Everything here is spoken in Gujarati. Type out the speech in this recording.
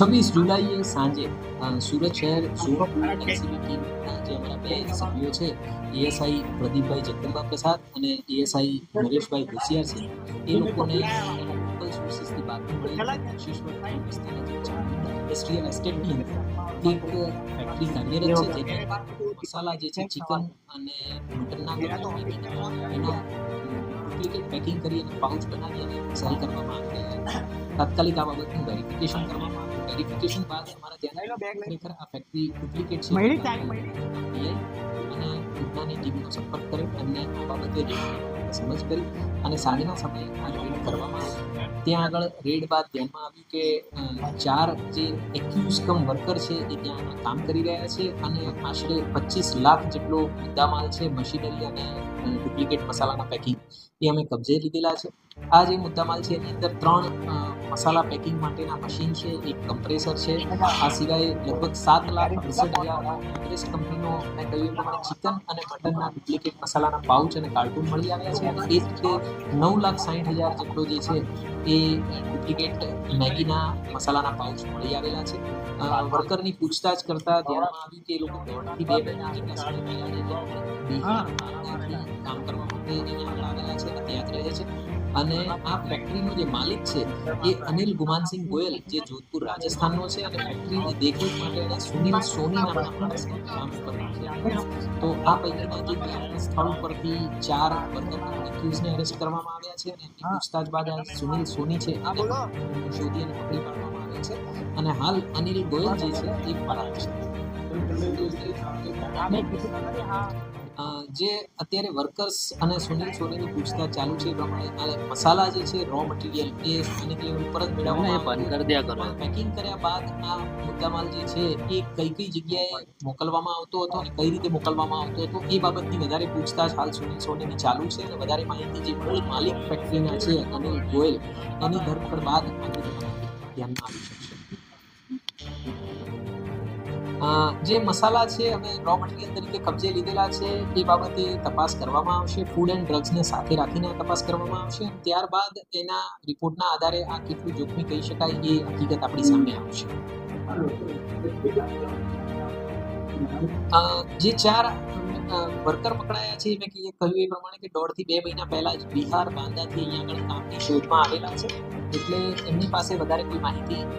છવ્વીસ જુલાઈએ સાંજે સુરત શહેર ઝોન એનસીબી ટીમના જે અમારા બે સભ્યો છે એએસઆઈ પ્રદીપભાઈ જગદંબા પ્રસાદ અને એએસઆઈ નરેશભાઈ છે એ લોકોને લોકલ સોર્સિસથી બાતમી મળી શિશ્વર વિસ્તારના જે ઇન્ડસ્ટ્રીયલ એસ્ટેટની અંદર એક ફેક્ટરી કાર્યરત છે જેની મસાલા જે છે ચિકન અને મટનના એના ડુપ્લિકેટ પેકિંગ કરી અને પાઉચ બનાવી અને સેલ કરવામાં આવે. છે તાત્કાલિક આ બાબતનું વેરિફિકેશન કરવામાં આવ્યું વેરિફિકેશન બાદ અમારા ધ્યાન ખરેખર આ ફેક્ટરી ડુપ્લિકેટ છે. મળી ટાઈમ મળી અને પોતાની ટીમનો સંપર્ક કર્યો અને આ બાબતે સમજ કરી અને સાંજના સમયે આ રેડ કરવામાં આવી. ત્યાં આગળ રેડ બાદ ધ્યાનમાં આવ્યું કે ચાર જે એક્યુઝ કમ વર્કર છે એ ત્યાં કામ કરી રહ્યા છે અને આશરે પચીસ લાખ જેટલો મુદ્દામાલ છે મશીનરી અને ડુપ્લિકેટ મસાલાના પેકિંગ એ અમે કબજે લીધેલા છે. આ જે મુદ્દામાલ છે એની અંદર ત્રણ મસાલા પેકિંગ માટેના મશીન છે, એક કમ્પ્રેસર છે. આ સિવાય લગભગ સાત લાખ અડસઠ હજાર એવરેસ્ટ કંપનીનો મેં કહ્યું પ્રમાણે ચિકન અને મટનના ડુપ્લિકેટ મસાલાના પાઉચ અને કાર્ટૂન મળી આવ્યા છે. અને એ જ રીતે નવ લાખ સાઠ હજાર જેટલો જે છે એ ડુપ્લિકેટ મેગીના મસાલાના પાઉચ મળી આવેલા છે. વર્કરની પૂછતાછ કરતા ધ્યાનમાં આવ્યું કે એ લોકો દોઢથી બે મહિના જેટલા સમય પહેલા કામ કરવા માટે આગળ આવેલા છે અને રહે છે. અને આ ફેક્ટરીનો જે માલિક છે, એ અનિલ ગુમાનસિંહ ગોયલ, જે જોધપુર રાજસ્થાનનો છે અને ફેક્ટરીની દેખરેખ માટે એને સુનિલ સોની નામના માણસને કામ ઉપર રાખ્યા તો આ પૈકીના જે સ્થળ પરથી ચાર વર્ગના એક્યુઝને અરેસ્ટ કરવામાં આવ્યા છે અને એમની પૂછતાછ બાદ સુનિલ સોની છે એને શોધી અને પકડી પાડવામાં આવે છે. અને હાલ અનિલ ગોયલ જે છે, એ ફરાર છે. જે અત્યારે વર્કર્સ અને સુનિલ સોનીની પૂછતા ચાલુ છે એ પ્રમાણે મસાલા જે છે રો મટીરિયલ એ સ્થાનિક લેવલ પર જ મેળવવામાં કરી દ્યા કરો પેકિંગ કર્યા બાદ આ મુદ્દામાલ જે છે એ કઈ કઈ જગ્યાએ મોકલવામાં આવતો હતો અને કઈ રીતે મોકલવામાં આવતો હતો એ બાબતની વધારે પૂછતાછ હાલ સુનિલ સોનીની ચાલુ છે અને વધારે માહિતી જે મૂળ માલિક ફેક્ટરીના છે અનિલ ગોયલ એની ધરપકડ બાદ ધ્યાનમાં આવી અ, જે મસાલા છે અમે રો મટીરિયલ તરીકે કબજે લીધેલા છે, એ બાબતે તપાસ કરવામાં આવશે. ફૂડ એન્ડ ડ્રગ્સને સાથે રાખીને તપાસ કરવામાં આવશે ત્યારબાદ એના રિપોર્ટના આધારે આ કેટલું જોખમી કહી શકાય એ હકીકત આપણી સામે આવશે. જે ચાર વર્કર પકડાયા છે, મેં કહ્યું એ પ્રમાણે કે દોઢથી બે મહિના પહેલા જ બિહાર બાંદાથી અહીંયા આગળ કામની શોધમાં આવેલા છે, એટલે એમની પાસે વધારે કોઈ માહિતી